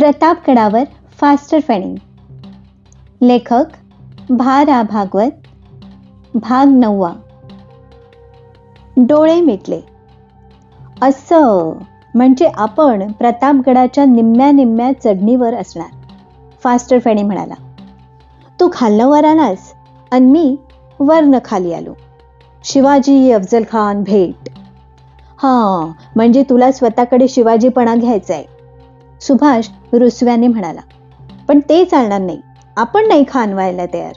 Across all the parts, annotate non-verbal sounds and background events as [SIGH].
प्रतापगडावर faster फेणी लेखक भा रा भागवत भाग नववा. डोळे मिटले. असं म्हणजे आपण प्रतापगडाच्या निम्म्या निम्म्या चढणीवर असणार फास्टर फेणी म्हणाला. तू खालनं वर आलास आणि मी वरनं खाली आलो. शिवाजी अफजल खान भेट. हां म्हणजे तुला स्वतःकडे शिवाजीपणा घ्यायचा आहे सुभाष रुसव्याने म्हणाला पण ते चालणार नाही. आपण नाही खान व्हायला तयार.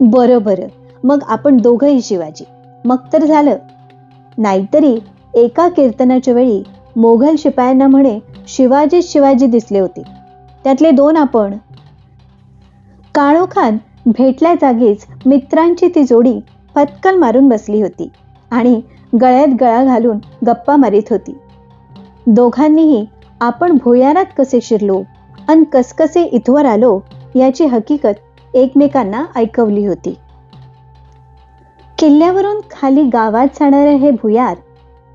बरं बरं. मग आपण दोघंही शिवाजी. मग तर झालं. नाहीतरी एका कीर्तनाच्या वेळी मोघल शिपायांना म्हणे शिवाजी शिवाजी दिसले होते. त्यातले दोन आपण. काळोखान भेटल्या जागीच मित्रांची ती जोडी पत्कल मारून बसली होती आणि गळ्यात गळा घालून गप्पा मारित होती. दोघांनीही आपण भुयारात कसे शिरलो आणि कसकसे इथवर आलो याची हकीकत एकमेकांना ऐकवली होती. किल्ल्यावरून खाली गावात जाणारं हे भुयार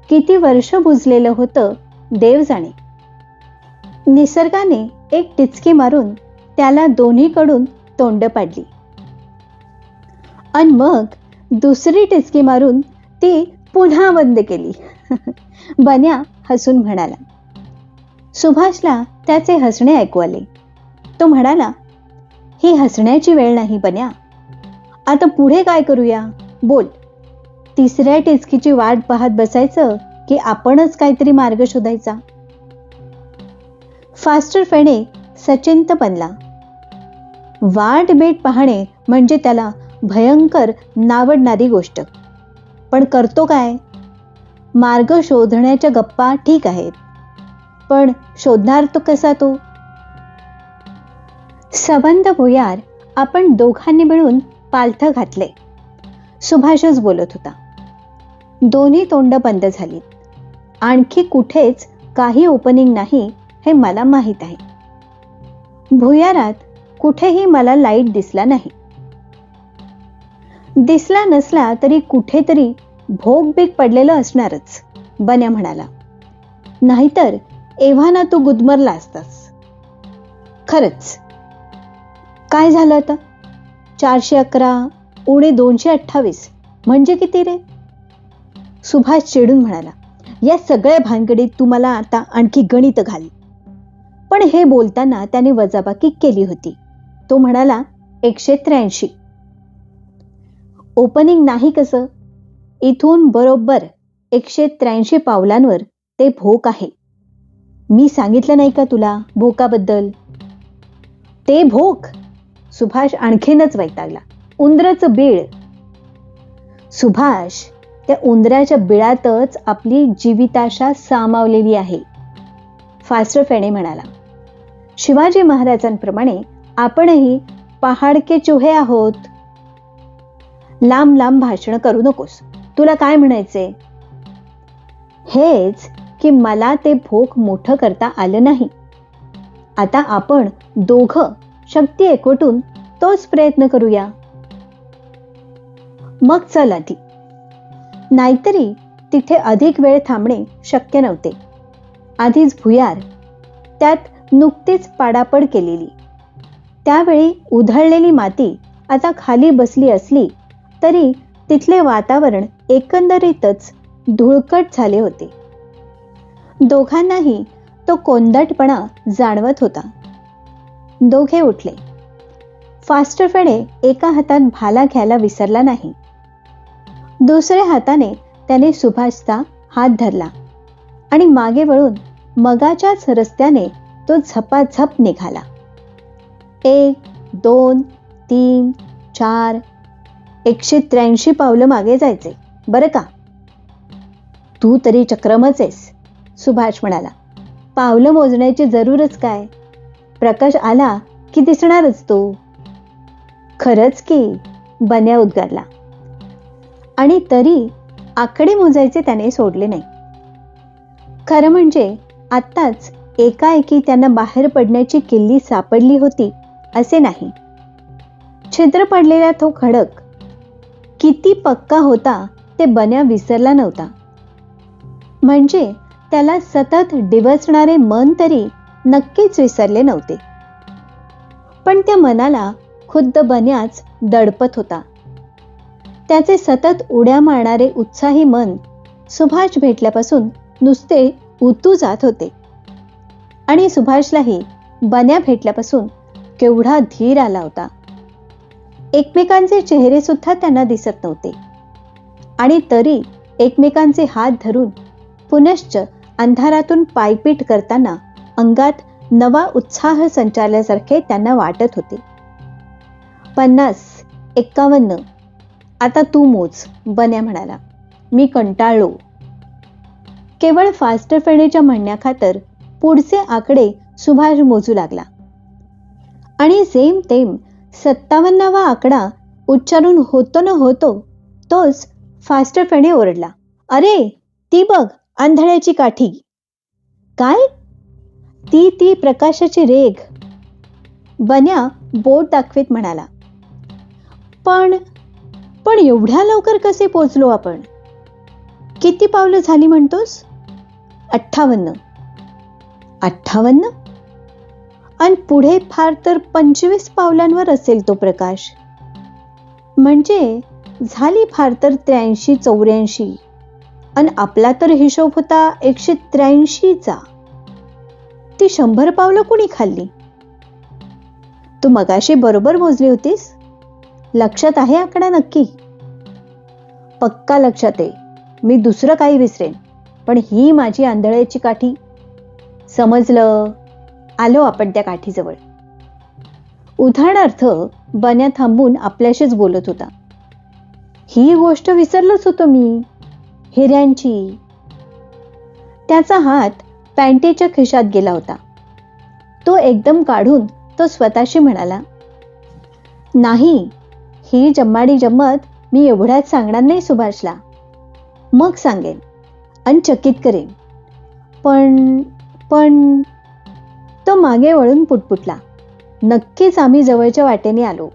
किती वर्ष बुजलेलं होतं देव जाणे. निसर्गाने एक टिचकी मारून त्याला दोन्हीकडून तोंड पाडली. आणि मग दुसरी टिचकी मारून ती पुन्हा बंद केली. [LAUGHS] बन्या हसून म्हणाला. सुभाषला त्याचे हसणे ऐकू आले. तो म्हणाला ही हसण्याची वेळ नाही बन्या. आता पुढे काय करूया? बोल. तिसऱ्या टिचकीची वाट पाहत बसायचं की आपणच काहीतरी मार्ग शोधायचा. फास्टर फेणे सचिंत बनला. वाट बेट पाहणे म्हणजे त्याला भयंकर नावडणारी गोष्ट. पण करतो काय? मार्ग शोधण्याच्या गप्पा ठीक आहेत. पण शोधणार तो कसा तो? सबंध भुयार आपण दोघांनी मिळून पालथ घातले. सुभाषच बोलत होता. दोन्ही तोंड बंद झाली आणखी कुठेच काही ओपनिंग नाही हे मला माहीत आहे. भुयारात कुठेही मला लाइट दिसला नाही. दिसला नसला तरी कुठेतरी भोग बीक पडलेलं असणारच बन्या म्हणाला. नाहीतर एव्हाना तू गुदमरला असतास. खरंच. काय झालं आता? चारशे अकरा उणे दोनशे अठ्ठावीस. म्हणजे किती रे? सुभाष चिडून म्हणाला या सगळ्या भानगडीत तू मला आता आणखी गणित घाल. पण हे बोलताना त्याने वजाबाकी केली होती. तो म्हणाला एकशे त्र्याऐंशी. ओपनिंग नाही कसं? इथून बरोबर एकशे त्र्याऐंशी पावलांवर ते भोक आहे. मी सांगितलं नाही का तुला भोकाबद्दल? ते भोक. सुभाष आणखीनच वैतागला. उंदराचं बीळ. सुभाष त्या उंदराच्या बिळातच आपली जीविताशा सामावलेली आहे. फास्टर फेणे म्हणाला. शिवाजी महाराजांप्रमाणे आपणही पहाडके चुहे आहोत. लांब लांब भाषण करू नकोस. तुला काय म्हणायचे हेच की मला ते भोक मोठं करता आलं नाही. आता आपण दोघं शक्ती एकवटून तोच प्रयत्न करूया. मग चला ती. नाहीतरी तिथे अधिक वेळ थांबणे शक्य नव्हते. आधीच भुयार त्यात नुकतीच पाडापड केलेली. त्यावेळी उधळलेली माती आता खाली बसली असली तरी तिथले वातावरण एकंदरीतच धुळकट झाले होते. दोघांनाही तो कोंदटपणा जाणवत होता. दोघे उठले. फास्टरफेडे एका हातात भाला घ्यायला विसरला नाही. दुसऱ्या हाताने त्याने सुभाषचा हात धरला आणि मागे वळून मगाच्याच रस्त्याने तो झपाझप निघाला. एक दोन तीन चार एकशे त्र्याऐंशी पावलं मागे जायचे. बरं का? तू तरी चक्रमच आहेस. सुभाष म्हणाला पावलं मोजण्याची जरूरच काय? प्रकाश आला की दिसणारच तो. खरंच की बन्या उद्गारला. आणि तरी आकडे मोजायचे त्याने सोडले नाही. खरं म्हणजे आत्ताच एकाएकी त्यांना बाहेर पडण्याची किल्ली सापडली होती असे नाही. छिद्र पडलेला तो खडक किती पक्का होता ते बन्या विसरला नव्हता. म्हणजे त्याला सतत डिवसणारे मन तरी नक्कीच विसरले नव्हते. पण त्या मनाला खुद्द बन्याच दडपत होता. त्याचे सतत उड्या मारणारे उत्साही मन सुभाष भेटल्यापासून नुसते उतू जात होते. आणि सुभाषलाही बन्या भेटल्यापासून केवढा धीर आला होता. एकमेकांचे चेहरे सुद्धा त्यांना दिसत नव्हते. आणि तरी एकमेकांचे हात धरून पुनश्च अंधारातून पायपीट करताना अंगात नवा उत्साह संचारल्यासारखे त्यांना वाटत होते. पन्नास एक्कावन्न आता तू मोज बन्या म्हणाला. मी कंटाळलो. केवळ फास्टर फेणेच्या म्हणण्याखातर पुढचे आकडे सुभाष मोजू लागला. आणि सेम तेम सत्तावन्नावा आकडा उच्चारून होतो न होतो तोच फास्टर फेणे ओरडला. अरे ती बघ आंधळ्याची काठी. काय? ती ती प्रकाशाची रेघ. बन्या बोट दाखवीत म्हणाला. पण पण एवढ्या लवकर कसे पोचलो आपण? किती पावलं झाली म्हणतोस? अठ्ठावन्न. अठ्ठावन्न? आणि पुढे फार तर पंचवीस पावलांवर असेल तो प्रकाश. म्हणजे झाली फार तर त्र्याऐंशी चौऱ्याऐंशी. आणि आपला तर हिशोब होता एकशे त्र्याऐंशीचा ती शंभर पावलं कुणी खाल्ली? तू मगाशी बरोबर मोजली होतीस. लक्षात आहे आकडा नक्की? पक्का लक्षात आहे. मी दुसरं काही विसरेन. पण ही माझी आंधळ्याची काठी. समजलं? आलो आपण त्या काठीजवळ. उदाहरणार्थ बन्या थांबून आपल्याशीच बोलत होता. ही गोष्ट विसरलंच होतो मी. हिऱ्यांची. त्याचा हात पॅन्टीच्या खिशात गेला होता. तो एकदम काढून तो स्वतःशी म्हणाला नाही ही जम्माडी जम्मत मी एवढ्याच सांगणार नाही सुभाषला. मग सांगेन आणि चकित करेन. पण पण तो मागे वळून पुटपुटला. नक्कीच आम्ही जवळच्या वाटेने आलो.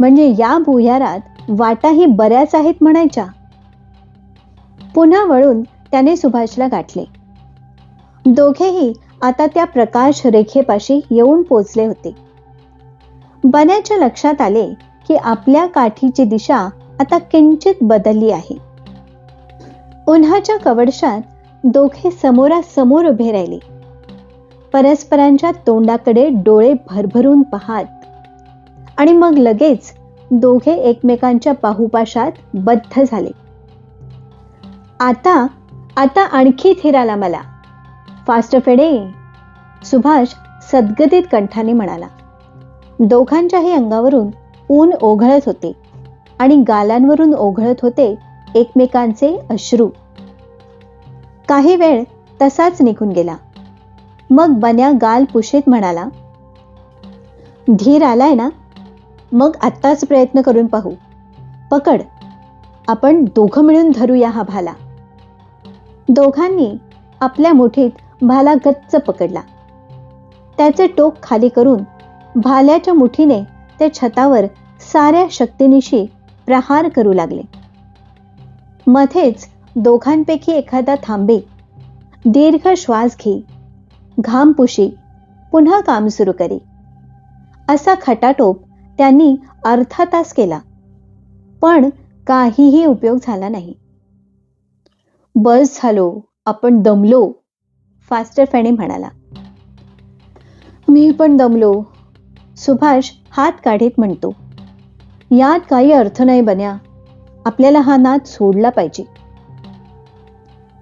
म्हणजे या भुयारात वाटाही बऱ्याच आहेत म्हणायच्या. पुन्हा वळून त्याने सुभाषला गाठले. दोघेही आता त्या प्रकाश रेखेपाशी येऊन पोचले होते. बन्याच्या लक्षात आले की आपल्या काठीची दिशा आता किंचित बदलली आहे. उन्हाच्या कवडशात दोघे समोरासमोर उभे राहिले. परस्परांच्या तोंडाकडे डोळे भरभरून पाहत. आणि मग लगेच दोघे एकमेकांच्या बाहुपाशात बद्ध झाले. आता आता आणखी थीर आला मला. फास्ट फेडे सुभाष सद्गतीत कंठाने म्हणाला. दोघांच्याही अंगावरून ऊन ओघळत होते आणि गालांवरून ओघळत होते एकमेकांचे अश्रू. काही वेळ तसाच निघून गेला. मग बन्या गाल पुशीत म्हणाला धीर आलाय ना? मग आत्ताच प्रयत्न करून पाहू. पकड आपण दोघं मिळून धरूया हा भाला. दोघांनी आपल्या मुठीत भाला गच्च पकडला. त्याचे टोक खाली करून भाल्याच्या मुठीने ते छतावर साऱ्या शक्तीनिशी प्रहार करू लागले. मध्येच दोघांपैकी एखादा थांबे दीर्घ श्वास घे घाम पुशी पुन्हा काम सुरू करी. असा खटाटोप त्यांनी अर्धा तास केला. पण काहीही उपयोग झाला नाही. बस झालो आपण दमलो फास्टर फॅने म्हणाला. मी पण दमलो. सुभाष हात काढीत म्हणतो यात काही अर्थ नाही बन्या. आपल्याला हा नाद सोडला पाहिजे.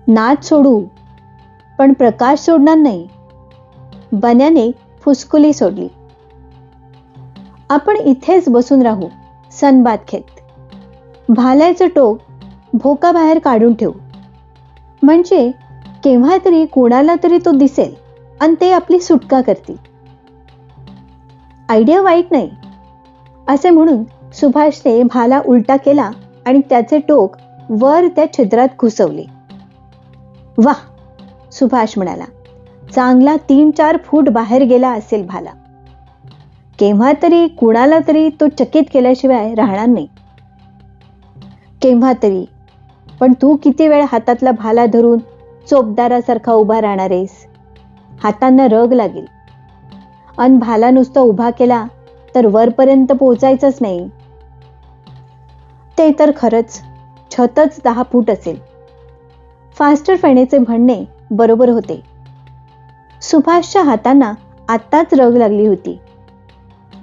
नाद सोडू पण प्रकाश सोडणार नाही. बन्याने फुसकुली सोडली. आपण इथेच बसून राहू सनबाद घेत भाल्याचं टोक भोका बाहेर काढून ठेवू. म्हणजे केव्हा तरी कोणाला तरी तो दिसेल आणि ते आपली सुटका करतील. आयडिया वाईट नाही. असे म्हणून सुभाषने भाला उलटा केला आणि त्याचे टोक वर त्या छिद्रात घुसवले. वाह सुभाष म्हणाला. चांगला तीन चार फूट बाहेर गेला असेल भाला. केव्हा तरी कुणाला तरी तो चकित केल्याशिवाय राहणार नाही. केव्हा तरी पण तू किती वेळ हातातला भाला धरून चोपदारासारखा उभा राहणार आहेस? हातांना रग लागेल. अन भाला नुसता उभा केला तर वरपर्यंत पोचायचंच नाही. ते तर खरंच छतच दहा फूट असेल. फास्टर फेणेचे म्हणणे बरोबर होते. सुभाषच्या हातांना आत्ताच रग लागली होती.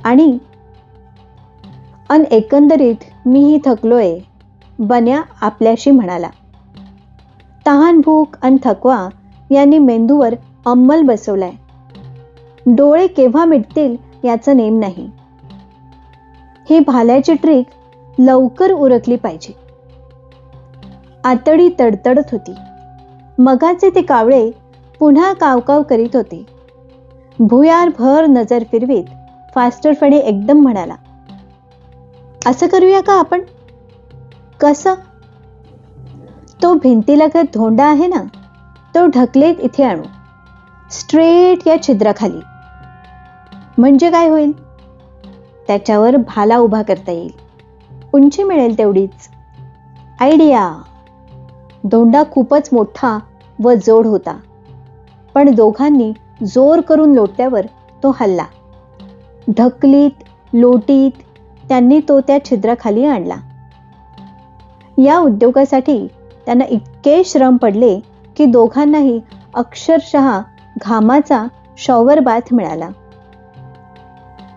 आणि अन एकंदरीत मीही थकलोय. बन्या आपल्याशी म्हणाला. तहान भूक आणि थकवा यांनी मेंदूवर अंमल बसवलाय. डोळे केव्हा मिटतील याचं नेम नाही. ही भाल्याची ट्रिक लवकर उरकली पाहिजे. आतडी तडतडत होती. मगाचे ते कावळे पुन्हा कावकाव करीत होते. भुयार भर नजर फिरवीत फास्टरफणे एकदम म्हणाला. असं करूया का आपण? कसं? तो भिंतीलगत धोंडा आहे ना? तो ढकलेत इथे आणू. स्ट्रेट या छिद्राखाली. म्हणजे काय होईल? त्याच्यावर भाला उभा करता येईल. उंची मिळेल तेवढीच. आयडिया! धोंडा खूपच मोठा व जोड होता. पण दोघांनी जोर करून लोटल्यावर तो हल्ला. ढकलीत लोटीत त्यांनी तो त्या छिद्राखाली आणला. या उद्योगासाठी त्यांना इतके श्रम पडले की दोघांनाही अक्षरशः घामाचा शॉवर बाथ मिळाला.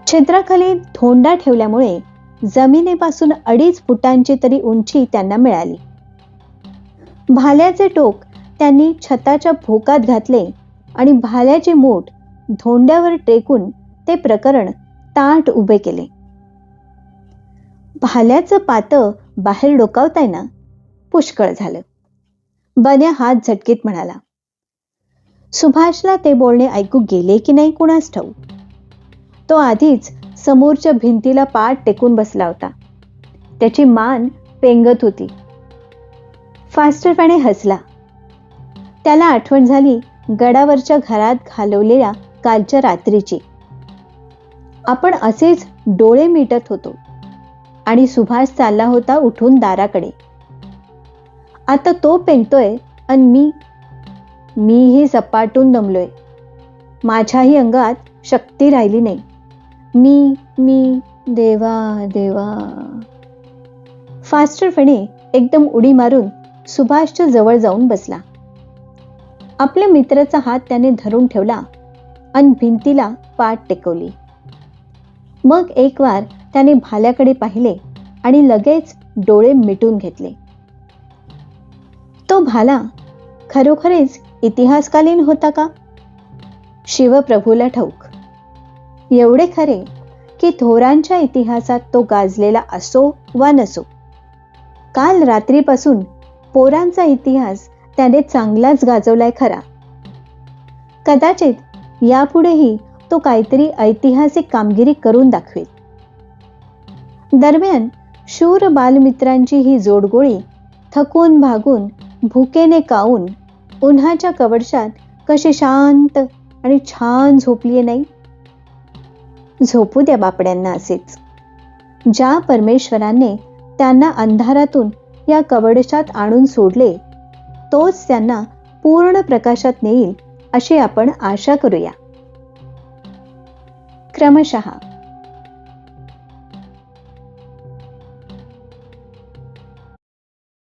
छिद्राखाली धोंडा ठेवल्यामुळे जमिनीपासून अडीच फुटांची तरी उंची त्यांना मिळाली. भाल्याचे टोक त्यांनी छताच्या भोकात घातले आणि भाल्याचे मूठ धोंड्यावर टेकून ते प्रकरण ताट उभे केले. भाल्याचं पातं बाहेर डोकावताय ना पुष्कळ झालं. बन्या हात झटकीत म्हणाला सुभाषला ते बोलणे ऐकू गेले की नाही कुणास ठाऊ तो आधीच समोरच्या भिंतीला पाठ टेकून बसला होता. त्याची मान पेंगत होती. फास्टरपणे हसला. त्याला आठवण झाली गडावरच्या घरात घालवलेल्या कालच्या रात्रीची. आपण असेच डोळे मिटत होतो. आणि सुभाष चालला होता उठून दाराकडे. आता तो पेंगतोय आणि मी मीही सपाटून दमलोय. माझ्याही अंगात शक्ती राहिली नाही. मी मी देवा देवा. फास्टरफणे एकदम उडी मारून सुभाषच्या जवळ जाऊन बसला. आपल्या मित्राचा हात त्याने धरून ठेवला आणि भिंतीला पाठ टेकवली. मग एक वार त्याने भाल्याकडे पाहिले आणि लगेच डोळे मिटून घेतले. तो भाला खरोखरीच इतिहासकालीन होता का? शिवप्रभूला ठाऊक. एवढे खरे की थोरांच्या इतिहासात तो गाजलेला असो वा नसो काल रात्रीपासून पोरांचा इतिहास त्याने चांगलाच गाजवलाय खरा. कदाचित यापुढेही तो काहीतरी ऐतिहासिक कामगिरी करून दाखवेल. दरम्यान शूर बालमित्रांची ही जोडगोळी थकून भागून भुकेने काऊन उन्हाच्या कवडशात कशी शांत आणि छान झोपली नाही? झोपू द्या बापड्यांना असेच. ज्या परमेश्वराने त्यांना अंधारातून या कवडशात आणून सोडले तोच त्यांना पूर्ण प्रकाशात नेईल अशी आपण आशा करूया. क्रमशः